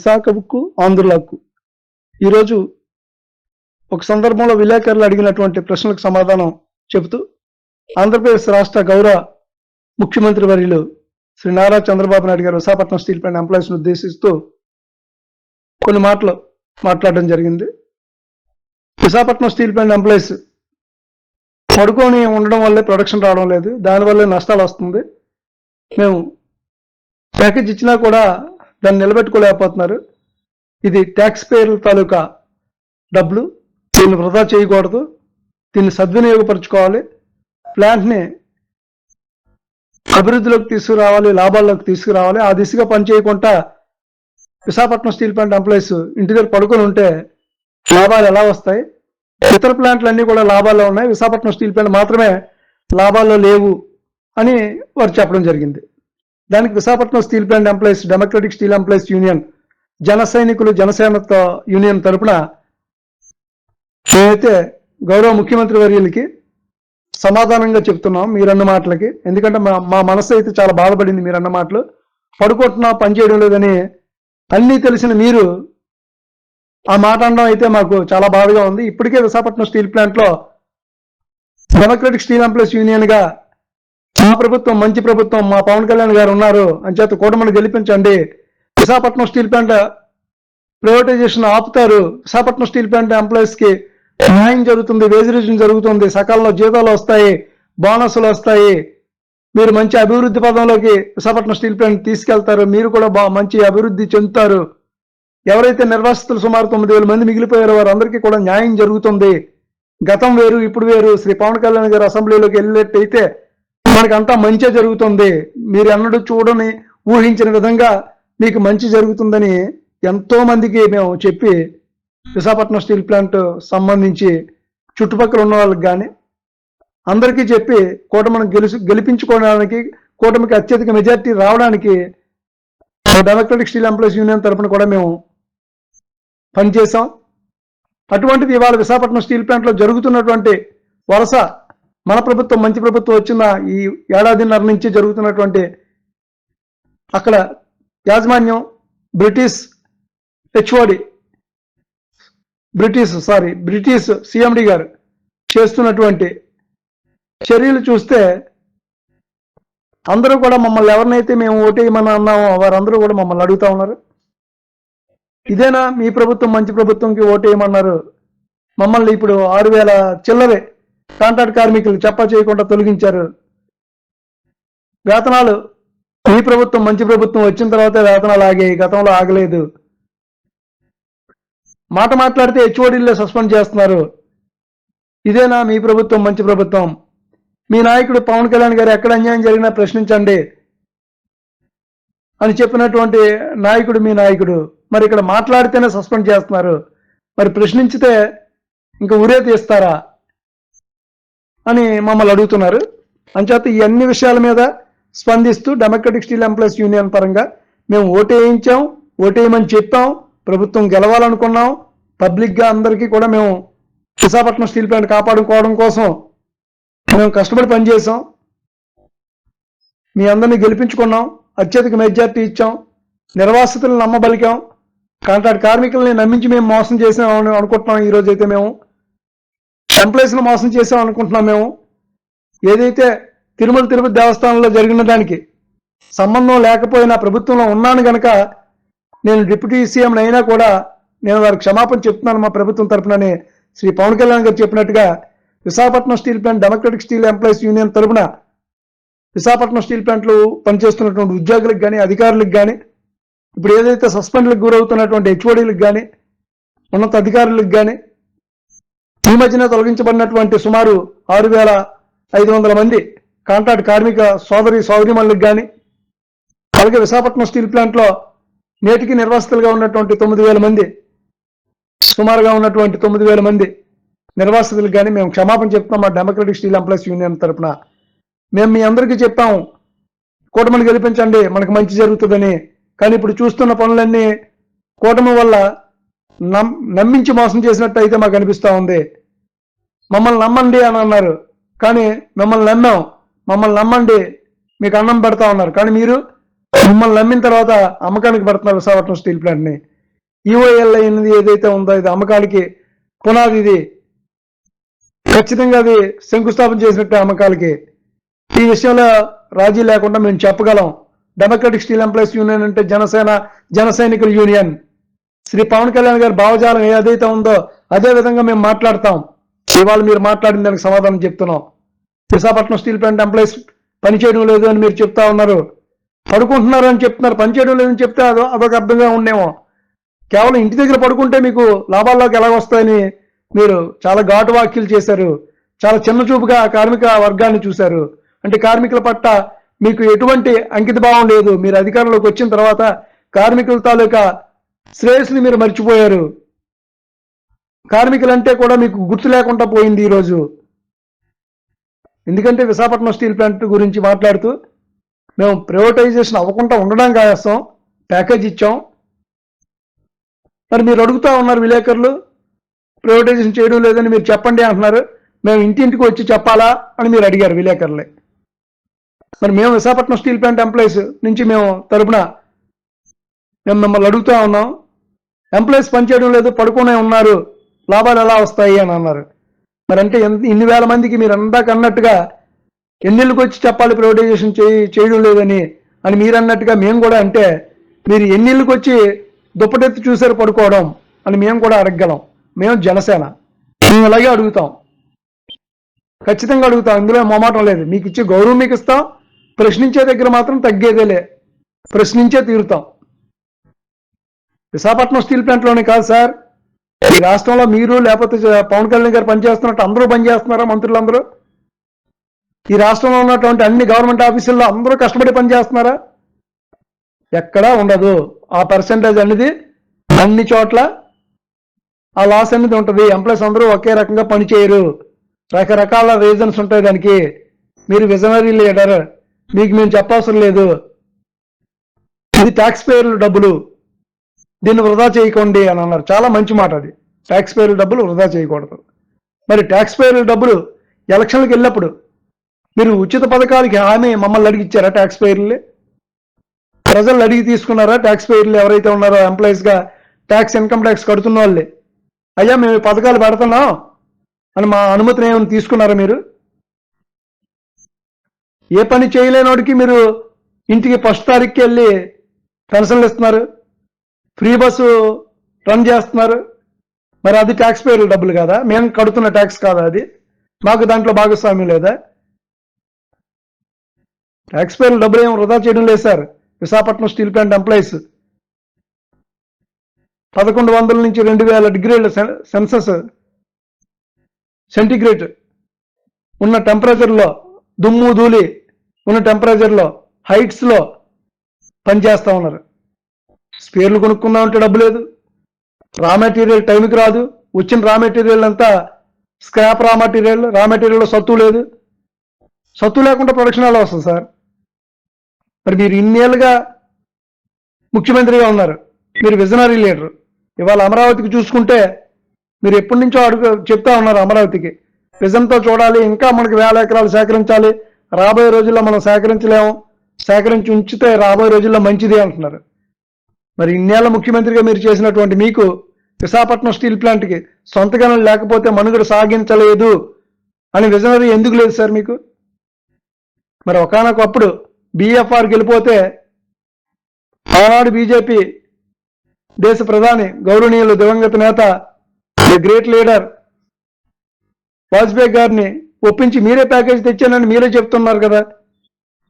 విశాఖ ఉక్కు ఆంధ్రుల హక్కు ఈరోజు ఒక సందర్భంలో విలేకరులు అడిగినటువంటి ప్రశ్నలకు సమాధానం చెబుతూ ఆంధ్రప్రదేశ్ రాష్ట్ర గౌరవ ముఖ్యమంత్రి వర్యులు శ్రీ నారా చంద్రబాబు నాయుడు గారు విశాఖపట్నం స్టీల్ ప్లాంట్ ఎంప్లాయీస్ను ఉద్దేశిస్తూ కొన్ని మాటలు మాట్లాడడం జరిగింది. విశాఖపట్నం స్టీల్ ప్లాంట్ ఎంప్లాయీస్ పడుకొని ఉండడం వల్లే ప్రొడక్షన్ రావడం లేదు. దానివల్లే నష్టాలు వస్తుంది. మేము ప్యాకేజ్ ఇచ్చినా కూడా దాన్ని నిలబెట్టుకోలేకపోతున్నారు. ఇది ట్యాక్స్ పేర్ల తాలూకా డబ్బులు. దీన్ని వృధా చేయకూడదు. దీన్ని సద్వినియోగపరచుకోవాలి. ప్లాంట్ని అభివృద్ధిలోకి తీసుకురావాలి లాభాల్లోకి తీసుకురావాలి. ఆ దిశగా పనిచేయకుండా విశాఖపట్నం స్టీల్ ప్లాంట్ ఎంప్లాయీస్ ఇంటి దగ్గర పడుకొని ఉంటే లాభాలు ఎలా వస్తాయి? ఇతర ప్లాంట్లు అన్నీ కూడా లాభాల్లో ఉన్నాయి. విశాఖపట్నం స్టీల్ ప్లాంట్ మాత్రమే లాభాల్లో లేవు అని వారు చెప్పడం జరిగింది. దానికి Visakhapatnam steel plant employees democratic steel employees union జన సైనికులు జనసేనతో యూనియన్ తరపున మేమైతే గౌరవ ముఖ్యమంత్రి వర్యులకి సమాధానంగా చెప్తున్నాం మీరన్న మాటలకి. ఎందుకంటే మా మా మనసు అయితే చాలా బాధపడింది మీరన్న మాటలు. పడుకుంటున్నా పని చేయడం లేదని అన్నీ తెలిసిన మీరు ఆ మాట అనడం అయితే మాకు చాలా బాధగా ఉంది. ఇప్పటికే విశాఖపట్నం స్టీల్ ప్లాంట్లో డెమోక్రటిక్ స్టీల్ ఎంప్లాయీస్ యూనియన్గా మా ప్రభుత్వం మంచి ప్రభుత్వం మా పవన్ కళ్యాణ్ గారు ఉన్నారు. అని చేత కూటమిని గెలిపించండి. విశాఖపట్నం స్టీల్ ప్లాంట్ ప్రైవేటైజేషన్ ఆపుతారు. విశాఖపట్నం స్టీల్ ప్లాంట్ ఎంప్లాయీస్కి న్యాయం జరుగుతుంది వేజరేషన్ జరుగుతుంది. సకాలంలో జీతాలు వస్తాయి బోనస్లు వస్తాయి. మీరు మంచి అభివృద్ధి పదంలోకి విశాఖపట్నం స్టీల్ ప్లాంట్ తీసుకెళ్తారు. మీరు కూడా బా మంచి అభివృద్ధి చెందుతారు. ఎవరైతే నిర్వాసితులు సుమారు తొమ్మిది వేల మంది మిగిలిపోయారో వారందరికీ కూడా న్యాయం జరుగుతుంది. గతం వేరు ఇప్పుడు వేరు. శ్రీ పవన్ కళ్యాణ్ గారు అసెంబ్లీలోకి వెళ్ళినట్టయితే మనకి అంతా మంచి జరుగుతుంది. మీరు ఎన్నడూ చూడని ఊహించిన విధంగా మీకు మంచి జరుగుతుందని ఎంతో మందికి మేము చెప్పి విశాఖపట్నం స్టీల్ ప్లాంట్ సంబంధించి చుట్టుపక్కల ఉన్న వాళ్ళకి కానీ అందరికీ చెప్పి కూటమిని గెలుసు గెలిపించుకోవడానికి కూటమికి అత్యధిక మెజార్టీ రావడానికి డెమోక్రటిక్ స్టీల్ ఎంప్లాయీస్ యూనియన్ తరఫున కూడా మేము పనిచేసాం అటువంటిది ఇవాళ విశాఖపట్నం స్టీల్ ప్లాంట్లో జరుగుతున్నటువంటి వలస మన ప్రభుత్వం మంచి ప్రభుత్వం వచ్చిన ఈ ఏడాదిన్నర నుంచి జరుగుతున్నటువంటి అక్కడ యాజమాన్యం British HOD British sorry British CMD గారు చేస్తున్నటువంటి చర్యలు చూస్తే అందరూ కూడా మమ్మల్ని ఎవరినైతే మేము ఓటేయమని అన్నామో వారందరూ కూడా మమ్మల్ని అడుగుతా ఉన్నారు. ఇదేనా మీ ప్రభుత్వం మంచి ప్రభుత్వంకి ఓటేయమన్నారు? మమ్మల్ని ఇప్పుడు ఆరు వేల చిల్లరే కాంట్రాక్ట్ కార్మికులు చెప్ప చేయకుండా తొలగించారు. వేతనాలు ఈ ప్రభుత్వం మంచి ప్రభుత్వం వచ్చిన తర్వాత వేతనాలు ఆగాయి. గతంలో ఆగలేదు. మాట మాట్లాడితే హెచ్ఓడీల్లో సస్పెండ్ చేస్తున్నారు. ఇదేనా మీ ప్రభుత్వం మంచి ప్రభుత్వం? మీ నాయకుడు పవన్ కళ్యాణ్ గారు ఎక్కడ అన్యాయం జరిగినా ప్రశ్నించండి అని చెప్పినటువంటి నాయకుడు మీ నాయకుడు. మరి ఇక్కడ మాట్లాడితేనే సస్పెండ్ చేస్తున్నారు. మరి ప్రశ్నించితే ఇంకా ఉరే తీస్తారా అని మమ్మల్ని అడుగుతున్నారు. అంచేత ఈ అన్ని విషయాల మీద స్పందిస్తూ డెమోక్రటిక్ స్టీల్ ఎంప్లాయీస్ యూనియన్ పరంగా మేము ఓటేయించాం ఓటేయమని చెప్పాం ప్రభుత్వం గెలవాలనుకున్నాం పబ్లిక్గా అందరికీ కూడా మేము విశాఖపట్నం స్టీల్ ప్లాంట్ కాపాడుకోవడం కోసం మేము కష్టపడి పనిచేసాం మీ అందరినీ గెలిపించుకున్నాం అత్యధిక మెజార్టీ ఇచ్చాం నిర్వాసితులను నమ్మబలికాం. కాంట్రాక్ట్ కార్మికుల్ని నమ్మించి మేము మోసం చేసాం అనుకుంటున్నాం. ఈరోజైతే అయితే మేము ఎంప్లాయీస్ని మోసం చేసాం అనుకుంటున్నాం మేము. ఏదైతే తిరుమల తిరుపతి దేవస్థానంలో జరిగిన దానికి సంబంధం లేకపోయినా ప్రభుత్వంలో ఉన్నాను గనక నేను డిప్యూటీ సీఎం అయినా కూడా నేను వారికి క్షమాపణ చెప్తున్నాను మా ప్రభుత్వం తరపునని శ్రీ పవన్ కళ్యాణ్ గారు చెప్పినట్టుగా Visakhapatnam steel plant democratic steel employees union తరపున విశాఖపట్నం స్టీల్ ప్లాంట్లో పనిచేస్తున్నటువంటి ఉద్యోగులకు కానీ అధికారులకు కానీ ఇప్పుడు ఏదైతే సస్పెండ్లకు గురవుతున్నటువంటి హెచ్ఓడీలకు కానీ ఉన్నత అధికారులకు కానీ ఈ మధ్యన తొలగించబడినటువంటి సుమారు ఆరు వేల ఐదు వందల మంది కాంట్రాక్ట్ కార్మిక సోదరి సోదరిమణులకు కానీ అలాగే విశాఖపట్నం స్టీల్ ప్లాంట్లో నేటికి నిర్వాసితులుగా ఉన్నటువంటి తొమ్మిది వేల మంది సుమారుగా ఉన్నటువంటి తొమ్మిది వేల మంది నిర్వాసితులకు కానీ మేము క్షమాపణ చెప్తున్నాం మా డెమోక్రటిక్ స్టీల్ ఎంప్లాయీస్ యూనియన్ తరఫున మేము మీ అందరికీ చెప్పాం కూటమిని గెలిపించండి మనకు మంచి జరుగుతుందని. కానీ ఇప్పుడు చూస్తున్న పనులన్నీ కూటమి వల్ల నమ్ నమ్మించి మోసం చేసినట్టు అయితే మాకు అనిపిస్తూ ఉంది. మమ్మల్ని నమ్మండి అని అన్నారు. కానీ మిమ్మల్ని నమ్మాం. మమ్మల్ని నమ్మండి. మీకు అన్నం పెడతా ఉన్నారు. కానీ మీరు మిమ్మల్ని నమ్మిన తర్వాత అమ్మకానికి పెడుతున్నారు విశాఖపట్నం స్టీల్ ప్లాంట్ని. ఈఓఎల్ అయినది ఏదైతే ఉందో ఇది అమ్మకాలకి పునాది ఇది. ఖచ్చితంగా అది శంకుస్థాపన చేసినట్టు అమ్మకాలకి. ఈ విషయంలో రాజీ లేకుండా మేము చెప్పగలం. డెమోక్రటిక్ స్టీల్ ఎంప్లాయీస్ యూనియన్ అంటే జనసేన జన సైనికుల యూనియన్. శ్రీ పవన్ కళ్యాణ్ గారి భావజాలం ఏదైతే ఉందో అదే విధంగా మేము మాట్లాడతాం. ఇవాళ మీరు మాట్లాడిన దానికి సమాధానం చెప్తున్నాం. విశాఖపట్నం స్టీల్ ప్లాంట్ ఎంప్లాయీస్ పనిచేయడం లేదు అని మీరు చెప్తా ఉన్నారు. పడుకుంటున్నారు అని చెప్తున్నారు. పనిచేయడం లేదని చెప్తే అదో అదొక అర్థంగా ఉండేమో కేవలం ఇంటి దగ్గర పడుకుంటే మీకు లాభాల్లోకి ఎలా వస్తాయని మీరు చాలా ఘాటు వ్యాఖ్యలు చేశారు. చాలా చిన్న చూపుగా కార్మిక వర్గాన్ని చూశారు. అంటే కార్మికుల పట్ల మీకు ఎటువంటి అంకిత భావం లేదు. మీరు అధికారంలోకి వచ్చిన తర్వాత కార్మికుల తాలూకా శ్రేయస్సుని మీరు మర్చిపోయారు. కార్మికులంటే కూడా మీకు గుర్తు లేకుండా పోయింది ఈరోజు. ఎందుకంటే విశాఖపట్నం స్టీల్ ప్లాంట్ గురించి మాట్లాడుతూ మేము ప్రైవేటైజేషన్ అవ్వకుండా ఉండడం కాస్తాం ప్యాకేజ్ ఇచ్చాం. మరి మీరు అడుగుతూ ఉన్నారు విలేకరులు ప్రైవేటైజేషన్ చేయడం లేదని మీరు చెప్పండి అంటున్నారు. మేము ఇంటింటికి వచ్చి చెప్పాలా అని మీరు అడిగారు విలేకరులే. మరి మేము విశాఖపట్నం స్టీల్ ప్లాంట్ ఎంప్లాయీస్ నుంచి మేము తరపున మేము మిమ్మల్ని అడుగుతూ ఉన్నాం. ఎంప్లాయీస్ పనిచేయడం లేదు పడుకునే ఉన్నారు. లాభాలు ఎలా వస్తాయి అని అన్నారు. మరి అంటే ఎంత ఇన్ని వేల మందికి మీరు అందాక అన్నట్టుగా ఎన్నిళ్ళకి వచ్చి చెప్పాలి ప్రైవేటైజేషన్ చేయి చేయడం లేదని అని మీరు అన్నట్టుగా మేము కూడా అంటే మీరు ఎన్నిళ్ళకి వచ్చి దుప్పటెత్తి చూసారు పడుకోవడం అని మేము కూడా అడగగలం. మేము జనసేన. మేము అలాగే అడుగుతాం. ఖచ్చితంగా అడుగుతాం. ఇందులో మొమాటం లేదు. మీకు ఇచ్చే గౌరవం మీకు ఇస్తాం. ప్రశ్నించే దగ్గర మాత్రం తగ్గేదేలే ప్రశ్నించే తీరుతాం. విశాఖపట్నం స్టీల్ ప్లాంట్లోనే కాదు సార్. ఈ రాష్ట్రంలో మీరు లేకపోతే పవన్ కళ్యాణ్ గారు పనిచేస్తున్నట్టు అందరూ పనిచేస్తున్నారా మంత్రులందరూ? ఈ రాష్ట్రంలో ఉన్నటువంటి అన్ని గవర్నమెంట్ ఆఫీసుల్లో అందరూ కష్టపడి పనిచేస్తున్నారా? ఎక్కడా ఉండదు. ఆ పర్సంటేజ్ అనేది అన్ని చోట్ల ఆ లాస్ అనేది ఉంటుంది. ఎంప్లాయీస్ అందరూ ఒకే రకంగా పనిచేయరు రకరకాల రీజన్స్ ఉంటాయి దానికి. మీరు విజనరీ లీడర్ మీకు మేము చెప్పవసరం లేదు. ఇది ట్యాక్స్ పేర్లు డబ్బులు. దీన్ని వృధా చేయకండి అని అన్నారు. చాలా మంచి మాట అది. ట్యాక్స్ పేర్ల డబ్బులు వృధా చేయకూడదు. మరి ట్యాక్స్ పేర్ల డబ్బులు ఎలక్షన్లకు వెళ్ళినప్పుడు మీరు ఉచిత పథకాలకి హామీ మమ్మల్ని అడిగి ఇచ్చారా ట్యాక్స్ పేర్లే ప్రజలు అడిగి తీసుకున్నారా ట్యాక్స్ పేర్లు ఎవరైతే ఉన్నారో ఎంప్లాయీస్గా ట్యాక్స్ ఇన్కమ్ ట్యాక్స్ కడుతున్న వాళ్ళే. అయ్యా మేము పథకాలు పెడుతున్నాం. అని మా అనుమతిని ఏమైనా తీసుకున్నారా మీరు? ఏ పని చేయలేనోడికి మీరు ఇంటికి ఫస్ట్ తారీఖుకి వెళ్ళి పెన్షన్లు ఇస్తున్నారు? ఫ్రీ బస్సు రన్ చేస్తున్నారు. మరి అది ట్యాక్స్ పేర్ల డబ్బులు కదా? మేము కడుతున్న ట్యాక్స్ కాదా అది? మాకు దాంట్లో భాగస్వామ్యం లేదా? ట్యాక్స్ పేర్ల డబ్బులు ఏం వృధా చేయడం లేదు sir. Visakhapatnam steel plant employees. పదకొండు వందల నుంచి రెండు వేల డిగ్రీల సెన్సస్ సెంటిగ్రేట్ ఉన్న టెంపరేచర్లో దుమ్ము ధూళి ఉన్న టెంపరేచర్లో హైట్స్లో పనిచేస్తూ ఉన్నారు. స్పేర్లు కొనుక్కుందాం అంటే డబ్బు లేదు. రా మెటీరియల్ టైంకి రాదు. వచ్చిన రా మెటీరియల్ అంతా స్క్రాప్ రా మెటీరియల్ రా మెటీరియల్లో సత్తు లేదు. సత్తు లేకుండా ప్రొడక్షన్ ఎలా వస్తుంది సార్. మరి మీరు ఇన్నేళ్ళుగా ముఖ్యమంత్రిగా ఉన్నారు. మీరు విజనరీ లీడర్ ఇవాళ అమరావతికి చూసుకుంటే మీరు ఎప్పటి నుంచో అడుగు చెప్తా ఉన్నారు అమరావతికి. విజన్తో చూడాలి ఇంకా మనకి వేల ఎకరాలు సేకరించాలి. రాబోయే రోజుల్లో మనం సేకరించలేము. సేకరించి ఉంచితే రాబోయే రోజుల్లో మంచిది అంటున్నారు. మరి ఇన్నేళ్ళ ముఖ్యమంత్రిగా మీరు చేసినటువంటి మీకు విశాఖపట్నం స్టీల్ ప్లాంట్కి సొంతగానం లేకపోతే మనుగడ సాగించలేదు అని విజనరీ ఎందుకు లేదు సార్ మీకు? మరి ఒకనొకప్పుడు బీఎఫ్ఆర్ వెళ్ళిపోతే ఆనాడు బీజేపీ దేశ ప్రధాని గౌరవనీయులు దివంగత నేత ది గ్రేట్ లీడర్ వాజ్పేయి గారిని ఒప్పించి మీరే ప్యాకేజ్ తెచ్చానని మీరే చెప్తున్నారు కదా.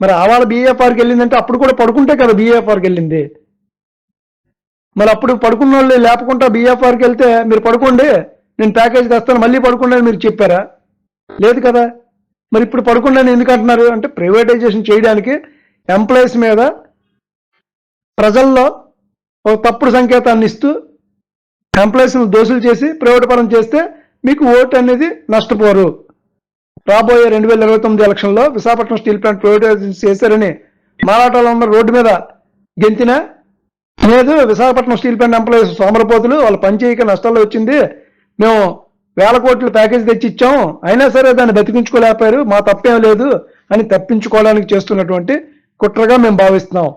మరి ఆవాళ బీఏఎఫ్ఆర్కి వెళ్ళిందంటే అప్పుడు కూడా పడుకుంటే కదా బీఏఎఫ్ఆర్కి వెళ్ళింది మరి అప్పుడు పడుకున్న వాళ్ళు లేపకుండా బీఎఫ్ఆర్కి వెళ్తే మీరు పడుకోండి నేను ప్యాకేజ్ తెస్తాను మళ్ళీ పడుకోండి మీరు చెప్పారా? లేదు కదా. మరి ఇప్పుడు పడుకోండి ఎందుకంటున్నారు ఎందుకు అంటున్నారు? అంటే ప్రైవేటైజేషన్ చేయడానికి ఎంప్లాయీస్ మీద ప్రజల్లో ఒక తప్పుడు సంకేతాన్ని ఇస్తూ ఎంప్లాయీస్ని దోషులు చేసి ప్రైవేట్ పరం చేస్తే మీకు ఓటు అనేది నష్టపోరు. రాబోయే రెండు వేల ఇరవై తొమ్మిది ఎలక్షన్లో విశాఖపట్నం స్టీల్ ప్లాంట్ ప్రైవేటైజేషన్ చేశారని మారాటాలో ఉన్న రోడ్డు మీద గెంతినా లేదు విశాఖపట్నం స్టీల్ ప్లాంట్ ఎంప్లాయీస్ సోమరపోతులు వాళ్ళు పనిచేయక నష్టాల్లో వచ్చింది. మేము వేల కోట్ల ప్యాకేజ్ తెచ్చి ఇచ్చాం అయినా సరే దాన్ని బతికించుకోలేకపోయారు. మా తప్పేం లేదు అని తప్పించుకోవడానికి చేస్తున్నటువంటి కుట్రగా మేము భావిస్తున్నాం.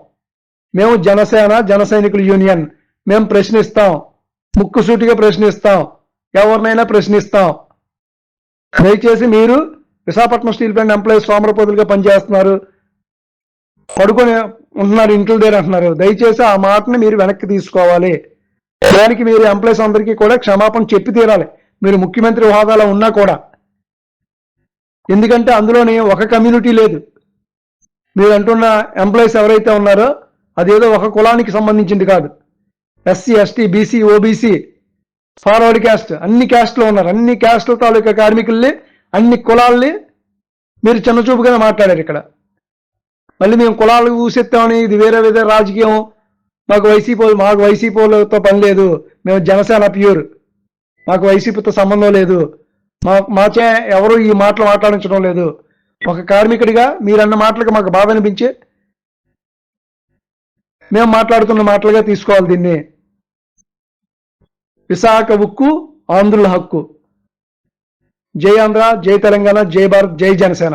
మేము జనసేన జన సైనికుల యూనియన్. మేము ప్రశ్నిస్తాం. ముక్కుసూటిగా ప్రశ్నిస్తాం. ఎవరినైనా ప్రశ్నిస్తాం. దయచేసి మీరు విశాఖపట్నం స్టీల్ ప్లాంట్ ఎంప్లాయీస్ సోమరపోతులుగా పనిచేస్తున్నారు. పడుకొని ఉంటున్నారు ఇంట్లో దగ్గర అంటున్నారు. దయచేసి ఆ మాటని మీరు వెనక్కి తీసుకోవాలి. దానికి మీరు ఎంప్లాయీస్ అందరికీ కూడా క్షమాపణ చెప్పి తీరాలి. మీరు ముఖ్యమంత్రి హోదాలో ఉన్నా కూడా. ఎందుకంటే అందులోని ఒక కమ్యూనిటీ లేదు. మీరు అంటున్న ఎంప్లాయీస్ ఎవరైతే ఉన్నారో అదేదో ఒక కులానికి సంబంధించింది కాదు. SC ST BC OBC forward caste అన్ని క్యాస్ట్లో ఉన్నారు. అన్ని క్యాస్ట్ల తాలూకా కార్మికుల్ని అన్ని కులాల్ని మీరు చిన్నచూపుగానే మాట్లాడారు ఇక్కడ. మళ్ళీ మేము కులాలు ఊసెత్తామని ఇది వేరే వేరే రాజకీయం. మాకు వైసీపీ మాకు వైసీపీ పని లేదు. మేము జనసేన ప్యూర్. మాకు వైసీపీతో సంబంధం లేదు. మా మాచే ఎవరు ఈ మాటలు మాట్లాడించడం లేదు. ఒక కార్మికుడిగా మీరన్న మాటలకు మాకు బాధ అనిపించి. మేము మాట్లాడుతున్న మాటలుగా తీసుకోవాలి దీన్ని. విశాఖ ఉక్కు ఆంధ్రుల హక్కు. జై ఆంధ్ర జై తెలంగాణ జై భారత్ జై జనసేన.